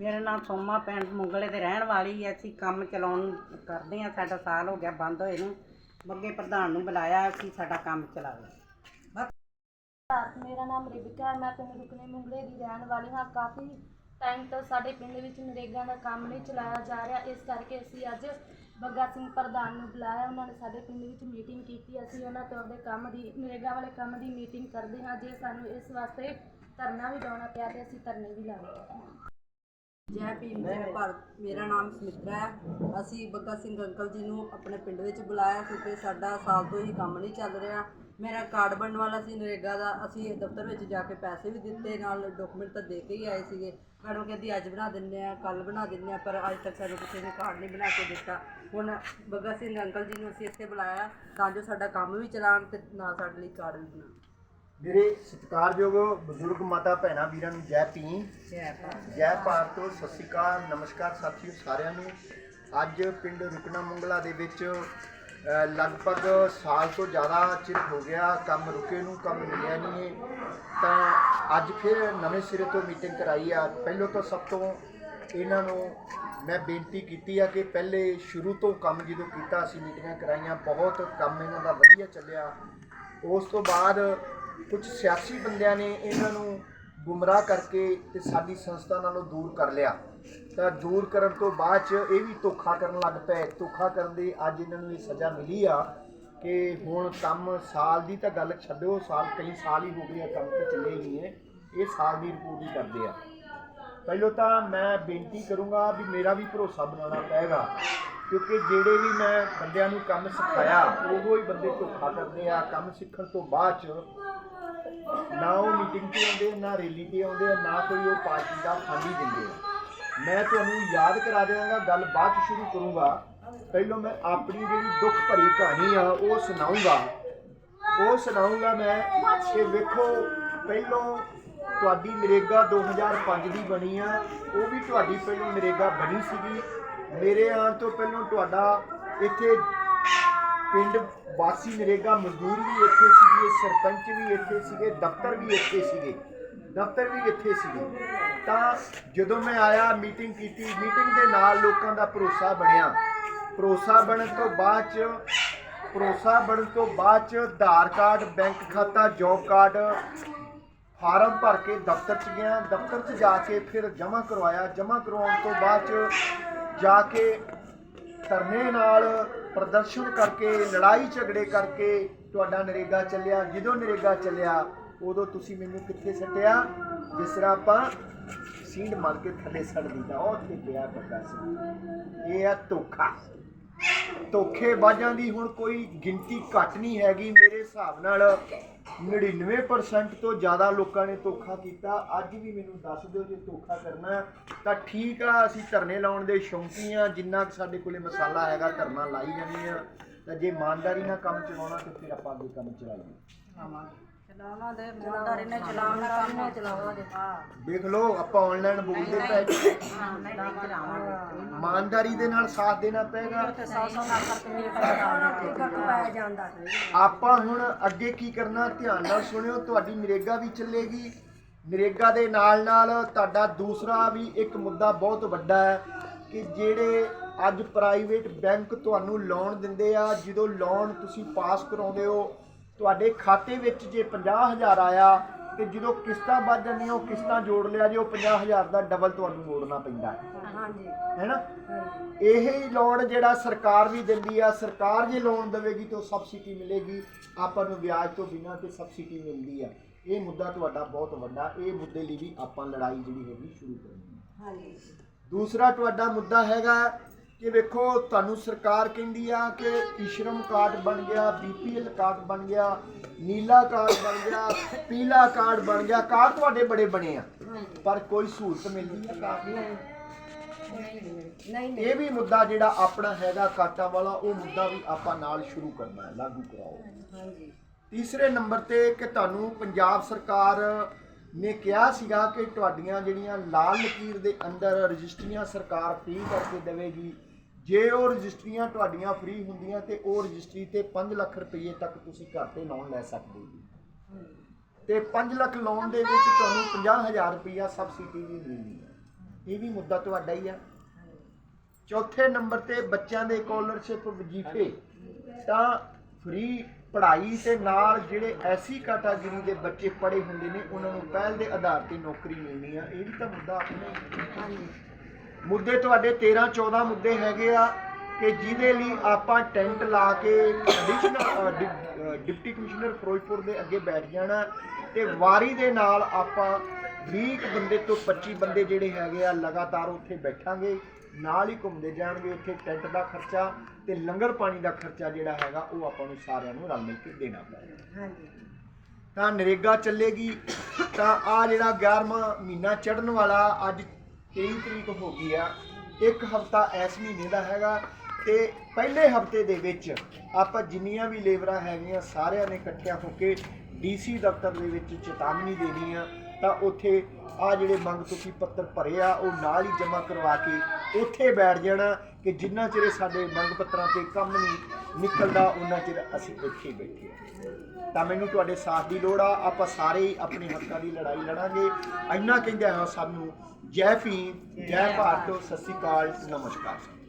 ਮੇਰਾ ਨਾਮ ਸੋਮਾ ਪਿੰਡ ਮੁੰਗਲੇ ਦੇ ਰਹਿਣ ਵਾਲੀ ਹੈ। ਅਸੀਂ ਕੰਮ ਚਲਾਉਣ ਕਰਦੇ ਹਾਂ। ਸਾਡਾ ਸਾਲ ਹੋ ਗਿਆ ਬੰਦ ਹੋਏ ਨੂੰ। ਬੱਗੇ ਪ੍ਰਧਾਨ ਨੂੰ ਬੁਲਾਇਆ। ਅਸੀਂ ਸਾਡਾ ਕੰਮ ਚਲਾਵੇ ਮੇਰਾ ਨਾਮ ਰਿਬਿਕਾ ਹੈ। ਮੈਂ ਪਿੰਡ ਰੁਕਨੇ ਮੁੰਗਲੇ ਦੀ ਰਹਿਣ ਵਾਲੀ ਹਾਂ। ਕਾਫੀ ਟਾਈਮ ਤੋਂ ਸਾਡੇ ਪਿੰਡ ਵਿੱਚ ਨਰੇਗਾ ਦਾ ਕੰਮ ਨਹੀਂ ਚਲਾਇਆ ਜਾ ਰਿਹਾ। ਇਸ ਕਰਕੇ ਅਸੀਂ ਅੱਜ ਬੱਗਾ ਸਿੰਘ ਪ੍ਰਧਾਨ ਨੂੰ ਬੁਲਾਇਆ। ਉਹਨਾਂ ਨੇ ਸਾਡੇ ਪਿੰਡ ਵਿੱਚ ਮੀਟਿੰਗ ਕੀਤੀ। ਅਸੀਂ ਉਹਨਾਂ ਤੋਂ ਆਪਣੇ ਕੰਮ ਦੀ, ਨਰੇਗਾ ਵਾਲੇ ਕੰਮ ਦੀ ਮੀਟਿੰਗ ਕਰਦੇ ਹਾਂ। ਜੇ ਸਾਨੂੰ ਇਸ ਵਾਸਤੇ ਧਰਨਾ ਵੀ ਲਾਉਣਾ ਪਿਆ ਤੇ ਅਸੀਂ ਧਰਨੇ ਵੀ ਲਾਵਾਂਗੇ ਜੈ ਭੀਮ ਜੈ ਭਾਰਤ। ਮੇਰਾ ਨਾਮ ਸਮਿਤਰਾ ਹੈ। ਅਸੀਂ ਬੱਗਾ ਸਿੰਘ ਅੰਕਲ ਜੀ ਨੂੰ ਆਪਣੇ ਪਿੰਡ ਵਿੱਚ ਬੁਲਾਇਆ ਕਿਉਂਕਿ ਸਾਡਾ ਸਾਲ ਤੋਂ ਹੀ ਕੰਮ ਨਹੀਂ ਚੱਲ ਰਿਹਾ। ਮੇਰਾ ਕਾਰਡ ਬਣਨ ਵਾਲਾ ਸੀ ਨਰੇਗਾ ਦਾ। ਅਸੀਂ ਦਫ਼ਤਰ ਵਿੱਚ ਜਾ ਕੇ ਪੈਸੇ ਵੀ ਦਿੱਤੇ ਨਾਲ ਡਾਕੂਮੈਂਟ ਤਾਂ ਦੇ ਕੇ ਹੀ ਆਏ ਸੀਗੇ। ਮੈਡਮ ਕਹਿੰਦੀ ਅੱਜ ਬਣਾ ਦਿੰਦੇ ਆ ਕੱਲ ਬਣਾ ਦਿੰਦੇ ਆ ਪਰ ਅੱਜ ਤੱਕ ਸਾਨੂੰ ਕਿਸੇ ਨੇ ਕਾਰਡ ਨਹੀਂ ਬਣਾ ਕੇ ਦਿੱਤਾ। ਹੁਣ ਬੱਗਾ ਸਿੰਘ ਅੰਕਲ ਜੀ ਨੂੰ ਅਸੀਂ ਇੱਥੇ ਬੁਲਾਇਆ ਤਾਂ ਜੋ ਸਾਡਾ ਕੰਮ ਵੀ ਚਲਾਉਣ ਤੇ ਨਾਲ ਸਾਡੇ ਲਈ ਕਾਰਡ ਵੀ ਬਣਾਉਣ। ਮੇਰੇ ਸਤਿਕਾਰਯੋਗ ਬਜ਼ੁਰਗ ਮਾਤਾ ਭੈਣਾਂ ਵੀਰਾਂ ਨੂੰ ਜੈ ਭੀਮ। ਜੈ ਭਾਰਤ। ਸਤਿ ਸ਼੍ਰੀ ਅਕਾਲ ਨਮਸਕਾਰ ਸਾਥੀਓ ਸਾਰਿਆਂ ਨੂੰ। ਅੱਜ ਪਿੰਡ ਰੁਕਣਾ ਮੁੰਗਲਾ ਦੇ ਵਿੱਚ ਲਗਭਗ ਸਾਲ ਤੋਂ ਜ਼ਿਆਦਾ ਚਿਰ ਹੋ ਗਿਆ ਕੰਮ ਰੁਕੇ ਨੂੰ ਕੰਮ ਮਿਲਿਆ ਨਹੀਂ ਹੈ ਤਾਂ ਅੱਜ ਫਿਰ ਨਵੇਂ ਸਿਰੇ ਤੋਂ ਮੀਟਿੰਗ ਕਰਾਈ ਆ। ਪਹਿਲੋਂ ਤਾਂ ਸਭ ਤੋਂ ਇਹਨਾਂ ਨੂੰ ਮੈਂ ਬੇਨਤੀ ਕੀਤੀ ਆ ਕਿ ਪਹਿਲੇ ਸ਼ੁਰੂ ਤੋਂ ਕੰਮ ਜਦੋਂ ਕੀਤਾ ਅਸੀਂ ਮੀਟਿੰਗਾਂ ਕਰਾਈਆਂ ਬਹੁਤ ਕੰਮ ਇਹਨਾਂ ਦਾ ਵਧੀਆ ਚੱਲਿਆ। ਉਸ ਤੋਂ ਬਾਅਦ ਕੁਝ ਸਿਆਸੀ ਬੰਦਿਆਂ ਨੇ ਇਹਨਾਂ ਨੂੰ ਗੁੰਮਰਾਹ ਕਰਕੇ ਤੇ ਸਾਡੀ ਸੰਸਥਾ ਨਾਲੋਂ ਦੂਰ ਕਰ ਲਿਆ। ਤਾਂ ਦੂਰ ਕਰਨ ਤੋਂ ਬਾਅਦ ਚ ਇਹ ਵੀ ਧੋਖਾ ਕਰਨ ਲੱਗ ਪਏ। ਧੋਖਾ ਕਰਨ ਦੀ ਅੱਜ ਇਹਨਾਂ ਨੂੰ ਇਹ ਸਜ਼ਾ ਮਿਲੀ ਆ ਕਿ ਹੁਣ ਕੰਮ ਸਾਲ ਦੀ ਤਾਂ ਗੱਲ ਛੱਡੋ, ਸਾਲ ਕਈ ਸਾਲ ਹੀ ਹੋ ਗਏ ਆ, ਕੰਮ ਤੇ ਚੱਲੇ ਹੀ ਨਹੀਂ ਹੈ। ਇਹ ਸਾਲ ਦੀ ਰਿਪੋਰਟ ਹੀ ਕਰਦੇ ਆ। ਪਹਿਲਾਂ ਤਾਂ ਮੈਂ ਬੇਨਤੀ ਕਰੂੰਗਾ ਵੀ ਮੇਰਾ ਵੀ ਭਰੋਸਾ ਬਣਾਉਣਾ ਪਏਗਾ, ਕਿਉਂਕਿ ਜਿਹੜੇ ਵੀ ਮੈਂ ਬੰਦਿਆਂ ਨੂੰ ਕੰਮ ਸਿਖਾਇਆ ਉਹੋ ਹੀ ਬੰਦੇ ਧੋਖਾ ਕਰਦੇ ਆ। ਕੰਮ ਸਿੱਖਣ ਤੋਂ ਬਾਅਦ ਚ ਨਾ ਉਹ ਮੀਟਿੰਗ ਤੇ ਆਉਂਦੇ ਆ ਨਾ ਰੈਲੀ ਤੇ ਆਉਂਦੇ ਆ ਨਾ ਕੋਈ ਉਹ ਪਾਰਟੀ ਦਾ ਫੰਡ ਦਿੰਦੇ ਆ। ਮੈਂ ਤੁਹਾਨੂੰ ਯਾਦ ਕਰਾ ਦੇਵਾਂਗਾ ਗੱਲ ਬਾਅਦ ਚ ਸ਼ੁਰੂ ਕਰੂੰਗਾ। ਪਹਿਲਾਂ ਮੈਂ ਆਪਣੀ ਜਿਹੜੀ ਦੁੱਖ ਭਰੀ ਕਹਾਣੀ ਆ, ਉਹ ਸੁਣਾਉਂਗਾ ਉਹ ਸੁਣਾਉਂਗਾ ਮੈਂ ਕਿ ਵੇਖੋ, ਪਹਿਲੋਂ ਤੁਹਾਡੀ ਨਰੇਗਾ 2005 ਦੀ ਬਣੀ ਆ, ਉਹ ਵੀ ਤੁਹਾਡੀ ਪਹਿਲਾਂ ਨਰੇਗਾ ਬਣੀ ਸੀਗੀ। ਮੇਰੇ ਆਉਣ ਤੋਂ ਪਹਿਲਾਂ ਤੁਹਾਡਾ ਇੱਥੇ ਪਿੰਡ ਵਾਸੀ ਨਰੇਗਾ ਮਜ਼ਦੂਰ ਵੀ ਇੱਥੇ ਸੀਗੇ, ਸਰਪੰਚ ਵੀ ਇੱਥੇ ਸੀਗੇ, ਦਫ਼ਤਰ ਵੀ ਇੱਥੇ ਸੀਗੇ, ਦਫ਼ਤਰ ਵੀ ਇੱਥੇ ਸੀਗੇ। ਤਾਂ ਜਦੋਂ ਮੈਂ ਆਇਆ, ਮੀਟਿੰਗ ਕੀਤੀ, ਮੀਟਿੰਗ ਦੇ ਨਾਲ ਲੋਕਾਂ ਦਾ ਭਰੋਸਾ ਬਣਿਆ। ਭਰੋਸਾ ਬਣਨ ਤੋਂ ਬਾਅਦ ਚ, ਭਰੋਸਾ ਬਣਨ ਤੋਂ ਬਾਅਦ ਚ ਆਧਾਰ ਕਾਰਡ, ਬੈਂਕ ਖਾਤਾ, ਜੌਬ ਕਾਰਡ ਫਾਰਮ ਭਰ ਕੇ ਦਫ਼ਤਰ ਚ ਗਿਆ। ਦਫ਼ਤਰ ਚ ਜਾ ਕੇ ਫਿਰ ਜਮ੍ਹਾਂ ਕਰਵਾਇਆ। ਜਮ੍ਹਾਂ ਕਰਵਾਉਣ ਤੋਂ ਬਾਅਦ ਚ ਜਾ ਕੇ ਧਰਨੇ ਨਾਲ ਪ੍ਰਦਰਸ਼ਨ ਕਰਕੇ, ਲੜਾਈ ਝਗੜੇ ਕਰਕੇ ਤੁਹਾਡਾ ਨਰੇਗਾ ਚੱਲਿਆ, ਜਦੋਂ ਨਰੇਗਾ ਚੱਲਿਆ, ਉਦੋਂ ਤੁਸੀਂ ਮੈਨੂੰ ਕਿੱਥੇ ਸੱਟਿਆ? ਜਿਸ ਤਰ੍ਹਾਂ ਆਪਾਂ ਸੀਂਡ ਮਾਰ ਕੇ ਥੱਲੇ ਸੜ ਦਿੱਤਾ ਉਹ ਉੱਥੇ ਪਿਆ ਬੱਗਾ ਸੀ। ਇਹ ਆ ਧੋਖਾ। ਧੋਖੇਬਾਜ਼ਾਂ ਦੀ ਹੁਣ ਕੋਈ ਗਿਣਤੀ ਘੱਟ ਨਹੀਂ ਹੈਗੀ ਮੇਰੇ ਹਿਸਾਬ ਨਾਲ। 99% ਤੋਂ ਜ਼ਿਆਦਾ ਲੋਕਾਂ ਨੇ ਧੋਖਾ ਕੀਤਾ। ਅੱਜ ਵੀ ਮੈਨੂੰ ਦੱਸ ਦਿਓ ਜੇ ਧੋਖਾ ਕਰਨਾ ਤਾਂ ਠੀਕ ਆ, ਅਸੀਂ ਧਰਨੇ ਲਾਉਣ ਦੇ ਸ਼ੌਂਕੀ ਆ। ਜਿੰਨਾ ਕੁ ਸਾਡੇ ਕੋਲੇ ਮਸਾਲਾ ਹੈਗਾ, ਧਰਨਾ ਲਾਈ ਜਾਂਦੇ ਆ। ਤਾਂ ਜੇ ਇਮਾਨਦਾਰੀ ਨਾਲ ਕੰਮ ਚਲਾਉਣਾ, ਤੇ ਫਿਰ ਆਪਾਂ ਅੱਗੇ ਕੰਮ ਚਲਾਈਏ। ਚਲਾਉਣਾ ਦੇ ਕੰਮ ਲਓ ਆਪਾਂ ਆਨਲਾਈਨ ਬੋਲਦੇ ਪਏ। ਇਮਾਨਦਾਰੀ ਦੇ ਨਾਲ ਸਾਥ ਦੇਣਾ ਪਏਗਾ। ਪਾਇਆ ਜਾਂਦਾ। ਆਪਾਂ ਹੁਣ ਅੱਗੇ ਕੀ ਕਰਨਾ ਧਿਆਨ ਨਾਲ ਸੁਣਿਓ ਤੁਹਾਡੀ ਨਰੇਗਾ ਵੀ ਚੱਲੇਗੀ। ਨਰੇਗਾ ਦੇ ਨਾਲ ਨਾਲ ਤੁਹਾਡਾ ਦੂਸਰਾ ਵੀ ਇੱਕ ਮੁੱਦਾ ਬਹੁਤ ਵੱਡਾ ਹੈ ਕਿ ਜਿਹੜੇ ਅੱਜ ਪ੍ਰਾਈਵੇਟ ਬੈਂਕ ਤੁਹਾਨੂੰ ਲੋਨ ਦਿੰਦੇ ਆ ਜਦੋਂ ਲੋਨ ਤੁਸੀਂ ਪਾਸ ਕਰਾਉਂਦੇ ਹੋ ਤੁਹਾਡੇ ਖਾਤੇ ਵਿੱਚ ਜੇ 50000 ਆਇਆ ਤੇ ਜਦੋਂ ਕਿਸ਼ਤਾਂ ਵੱਧ ਜਾਂਦੀਆਂ ਉਹ ਕਿਸ਼ਤਾਂ ਜੋੜ ਲਿਆ ਜੇ ਉਹ 50000 ਦਾ ਡਬਲ ਤੁਹਾਨੂੰ ਮੋੜਨਾ ਪੈਂਦਾ ਹੈ। ਹਾਂਜੀ। ਹੈਨਾ ਇਹ ਹੀ ਲੋਨ ਜਿਹੜਾ ਸਰਕਾਰ ਵੀ ਦਿੰਦੀ ਆ ਸਰਕਾਰ ਜੇ ਲੋਨ ਦੇਵੇਗੀ ਤਾਂ ਸਬਸਿਡੀ ਮਿਲੇਗੀ। ਆਪਾਂ ਨੂੰ ਵਿਆਜ ਤੋਂ ਬਿਨਾਂ ਤੇ ਸਬਸਿਡੀ ਮਿਲਦੀ ਆ। ਇਹ ਮੁੱਦਾ ਤੁਹਾਡਾ ਬਹੁਤ ਵੱਡਾ ਇਹ ਮੁੱਦੇ ਲਈ ਵੀ ਆਪਾਂ ਲੜਾਈ ਜਿਹੜੀ ਹੈਗੀ ਸ਼ੁਰੂ ਕਰਨੀ ਹੈ। ਹਾਂਜੀ। ਦੂਸਰਾ ਤੁਹਾਡਾ ਮੁੱਦਾ ਹੈਗਾ ਕਿ ਵੇਖੋ ਤੁਹਾਨੂੰ ਸਰਕਾਰ ਕਹਿੰਦੀ ਆ ਕਿ ਈਸ਼ਰਮ ਕਾਰਡ ਬਣ ਗਿਆ ਬੀਪੀਐਲ ਕਾਰਡ ਬਣ ਗਿਆ ਨੀਲਾ ਕਾਰਡ ਬਣ ਗਿਆ ਪੀਲਾ ਕਾਰਡ ਬਣ ਗਿਆ ਕਾਰਡ ਤੁਹਾਡੇ ਬੜੇ ਬਣੇ ਆ। ਪਰ ਕੋਈ ਸਹੂਲਤ ਮਿਲਦੀ ਆ ਕਾਰਡ ਨਹੀਂ ਨਹੀਂ ਇਹ ਵੀ ਮੁੱਦਾ ਜਿਹੜਾ ਆਪਣਾ ਹੈਗਾ ਕਾਟਾ ਵਾਲਾ ਉਹ ਮੁੱਦਾ ਵੀ ਆਪਾਂ ਨਾਲ ਸ਼ੁਰੂ ਕਰਨਾ ਹੈ ਲਾਗੂ ਕਰਾਓ। ਹਾਂਜੀ। ਤੀਸਰੇ ਨੰਬਰ ਤੇ ਕਿ ਤੁਹਾਨੂੰ ਪੰਜਾਬ ਸਰਕਾਰ ਨੇ ਕਿਹਾ ਸੀਗਾ ਕਿ ਤੁਹਾਡੀਆਂ ਜਿਹੜੀਆਂ ਲਾਲ ਲਕੀਰ ਦੇ ਅੰਦਰ ਰਜਿਸਟਰੀਆਂ ਸਰਕਾਰ ਫ੍ਰੀ ਕਰਕੇ ਦੇਵੇਗੀ ਜੇ ਉਹ ਰਜਿਸਟਰੀਆਂ ਤੁਹਾਡੀਆਂ ਫ੍ਰੀ ਹੁੰਦੀਆਂ ਤੇ ਉਹ ਰਜਿਸਟਰੀ ਤੇ 5 ਲੱਖ ਰੁਪਏ ਤੱਕ ਤੁਸੀਂ ਘਰ ਤੇ ਲੋਨ ਲੈ ਸਕਦੇ ਜੀ। ਤੇ 5 ਲੱਖ ਲੋਨ ਦੇ ਵਿੱਚ ਤੁਹਾਨੂੰ 50000 ਰੁਪਇਆ ਸਬਸਿਡੀ ਵੀ ਮਿਲਦੀ ਹੈ। ਇਹ ਵੀ ਮੁੱਦਾ ਤੁਹਾਡਾ ਹੀ ਆ। ਚੌਥੇ ਨੰਬਰ ਤੇ ਬੱਚਿਆਂ ਦੇ ਸਕਾਲਰਸ਼ਿਪ ਵਜੀਫੇ। ਤਾਂ ਫ੍ਰੀ ਪੜ੍ਹਾਈ ਤੇ ਨਾਲ ਜਿਹੜੇ ਐਸੀ ਕੈਟਾਗਰੀ ਦੇ ਬੱਚੇ ਪੜ੍ਹੇ ਹੁੰਦੇ ਨੇ, ਉਹਨਾਂ ਨੂੰ ਪਹਿਲ ਦੇ ਆਧਾਰ ਤੇ ਨੌਕਰੀ ਮਿਲਣੀ ਆ। ਇਹ ਵੀ ਤਾਂ ਮੁੱਦਾ ਆਪਣੇ ਮੁੱਦੇ ਤੁਹਾਡੇ 13 14 ਮੁੱਦੇ ਹੈਗੇ ਆ ਕਿ ਜਿਹਦੇ ਲਈ ਆਪਾਂ ਟੈਂਟ ਲਾ ਕੇ ਡਿਪਟੀ ਕਮਿਸ਼ਨਰ ਫਿਰੋਜ਼ਪੁਰ ਦੇ ਅੱਗੇ ਬੈਠ ਜਾਣਾ ਤੇ ਵਾਰੀ ਦੇ ਨਾਲ ਆਪਾਂ 20 ਕੁ ਬੰਦੇ ਤੋਂ 25 ਬੰਦੇ ਜਿਹੜੇ ਹੈਗੇ ਆ ਲਗਾਤਾਰ ਉੱਥੇ ਬੈਠਾਂਗੇ ਨਾਲ ਹੀ ਘੁੰਮਦੇ ਜਾਣਗੇ ਉੱਥੇ ਟੈਂਟ ਦਾ ਖਰਚਾ ਤੇ ਲੰਗਰ ਪਾਣੀ ਦਾ ਖਰਚਾ ਜਿਹੜਾ ਹੈਗਾ ਉਹ ਆਪਾਂ ਨੂੰ ਸਾਰਿਆਂ ਨੂੰ ਰਲ ਮਿਲ ਕੇ ਦੇਣਾ ਪਏਗਾ ਹਾਂਜੀ। ਤਾਂ ਨਰੇਗਾ ਚੱਲੇਗੀ ਤਾਂ ਆ ਜਿਹੜਾ 11ਵਾਂ ਮਹੀਨਾ ਚੜਨ ਵਾਲਾ ਅੱਜ 23 ਤਰੀਕ ਹੋ ਗਈ ਆ, ਇੱਕ ਹਫਤਾ ਇਸ ਮਹੀਨੇ ਦਾ ਹੈਗਾ ਤੇ ਪਹਿਲੇ ਹਫ਼ਤੇ ਦੇ ਵਿੱਚ ਆਪਾਂ ਜਿੰਨੀਆਂ ਵੀ ਲੇਬਰਾਂ ਹੈਗੀਆਂ ਸਾਰਿਆਂ ਨੇ ਇਕੱਠਿਆਂ ਹੋ ਕੇ ਡੀਸੀ ਦਫ਼ਤਰ ਦੇ ਵਿੱਚ ਚੇਤਾਵਨੀ ਦੇਣੀ ਆ, ਤਾਂ ਉੱਥੇ ਆ ਜਿਹੜੇ ਮੰਗ ਤੁਕੀ ਪੱਤਰ ਭਰੇ ਆ, ਉਹ ਨਾਲ ਹੀ ਜਮ੍ਹਾਂ ਕਰਵਾ ਕੇ ਉੱਥੇ ਬੈਠ ਜਾਣਾ ਕਿ ਜਿੰਨਾ ਚਿਰ ਸਾਡੇ ਮੰਗ ਪੱਤਰਾਂ ਤੇ ਕੰਮ ਨਹੀਂ ਨਿਕਲਦਾ ਉਹਨਾਂ ਚਿਰ ਅਸੀਂ ਇੱਥੇ ਬੈਠੇ ਆ ਤਾਂ ਮੈਨੂੰ ਤੁਹਾਡੇ ਸਾਥ ਦੀ ਲੋੜ ਆ, ਆਪਾਂ ਸਾਰੇ ਹੀ ਆਪਣੇ ਹੱਕਾਂ ਦੀ ਲੜਾਈ ਲੜਾਂਗੇ। ਇੰਨਾ ਕਹਿੰਦੇ ਹਾਂ ਸਾਨੂੰ, ਜੈ ਭੀਮ, ਜੈ ਭਾਰਤ, ਸਤਿ ਸ਼੍ਰੀ ਅਕਾਲ, ਨਮਸਕਾਰ।